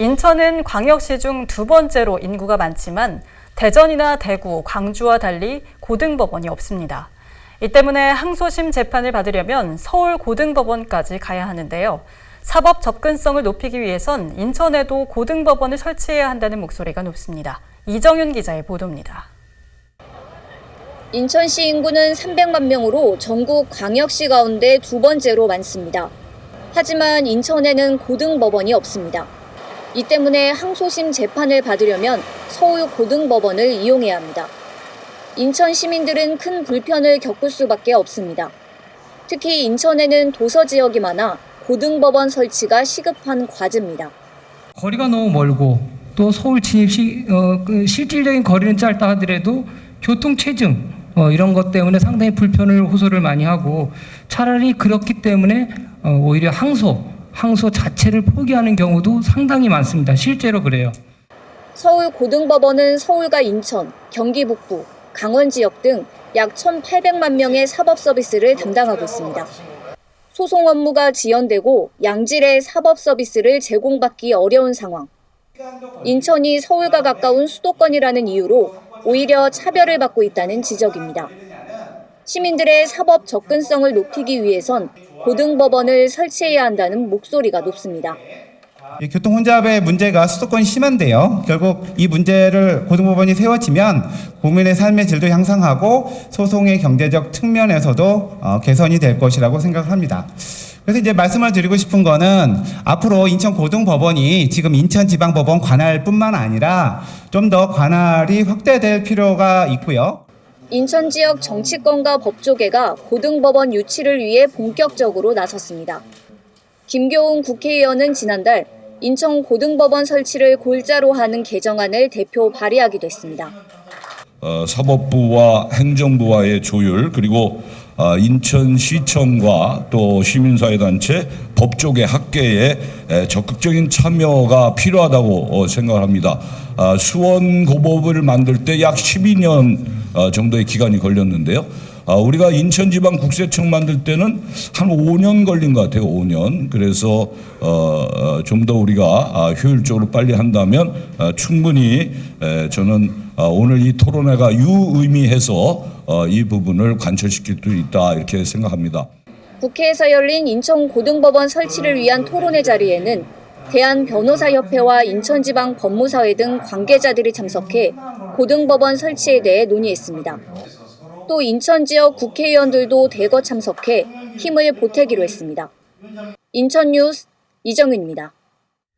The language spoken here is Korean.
인천은 광역시 중 두 번째로 인구가 많지만 대전이나 대구, 광주와 달리 고등법원이 없습니다. 이 때문에 항소심 재판을 받으려면 서울 고등법원까지 가야 하는데요. 사법 접근성을 높이기 위해선 인천에도 고등법원을 설치해야 한다는 목소리가 높습니다. 이정윤 기자의 보도입니다. 인천시 인구는 300만 명으로 전국 광역시 가운데 두 번째로 많습니다. 하지만 인천에는 고등법원이 없습니다. 이 때문에 항소심 재판을 받으려면 서울 고등법원을 이용해야 합니다. 인천 시민들은 큰 불편을 겪을 수밖에 없습니다. 특히 인천에는 도서 지역이 많아 고등법원 설치가 시급한 과제입니다. 거리가 너무 멀고 또 서울 진입 시 어, 그 실질적인 거리는 짧다 하더라도 교통 체증 어, 이런 것 때문에 상당히 불편을 호소를 많이 하고 차라리 그렇기 때문에 어, 오히려 항소 항소 자체를 포기하는 경우도 상당히 많습니다. 실제로 그래요. 서울 고등법원은 서울과 인천, 경기 북부, 강원 지역 등 약 1,800만 명의 사법 서비스를 담당하고 있습니다. 소송 업무가 지연되고 양질의 사법 서비스를 제공받기 어려운 상황. 인천이 서울과 가까운 수도권이라는 이유로 오히려 차별을 받고 있다는 지적입니다. 시민들의 사법 접근성을 높이기 위해선 고등법원을 설치해야 한다는 목소리가 높습니다. 이 교통 혼잡의 문제가 수도권이 심한데요. 결국 이 문제를 고등법원이 세워지면 국민의 삶의 질도 향상하고 소송의 경제적 측면에서도 어, 개선이 될 것이라고 생각합니다. 그래서 이제 말씀을 드리고 싶은 거는 앞으로 인천 고등법원이 지금 인천지방법원 관할뿐만 아니라 좀 더 관할이 확대될 필요가 있고요. 인천 지역 정치권과 법조계가 고등법원 유치를 위해 본격적으로 나섰습니다. 김교훈 국회의원은 지난달 인천 고등법원 설치를 골자로 하는 개정안을 대표 발의하기도 했습니다. 어, 사법부와 행정부와의 조율 그리고 어, 인천시청과 또 시민사회단체 법조계 학계의 에, 적극적인 참여가 필요하다고 어, 생각을 합니다. 아, 수원 고법을 만들 때 약 12년 어, 정도의 기간이 걸렸는데요. 아, 우리가 인천지방 국세청 만들 때는 한 5년 걸린 것 같아요. 5년. 그래서 어, 좀더 우리가 아, 효율적으로 빨리 한다면 아, 충분히 에, 저는 아, 오늘 이 토론회가 유의미해서 어, 이 부분을 관철시킬 수 있다 이렇게 생각합니다. 국회에서 열린 인천 고등법원 설치를 위한 토론회 자리에는 대한변호사협회와 인천지방 법무사회 등 관계자들이 참석해 고등법원 설치에 대해 논의했습니다. 또 인천 지역 국회의원들도 대거 참석해 힘을 보태기로 했습니다. 인천 뉴스 이정윤입니다.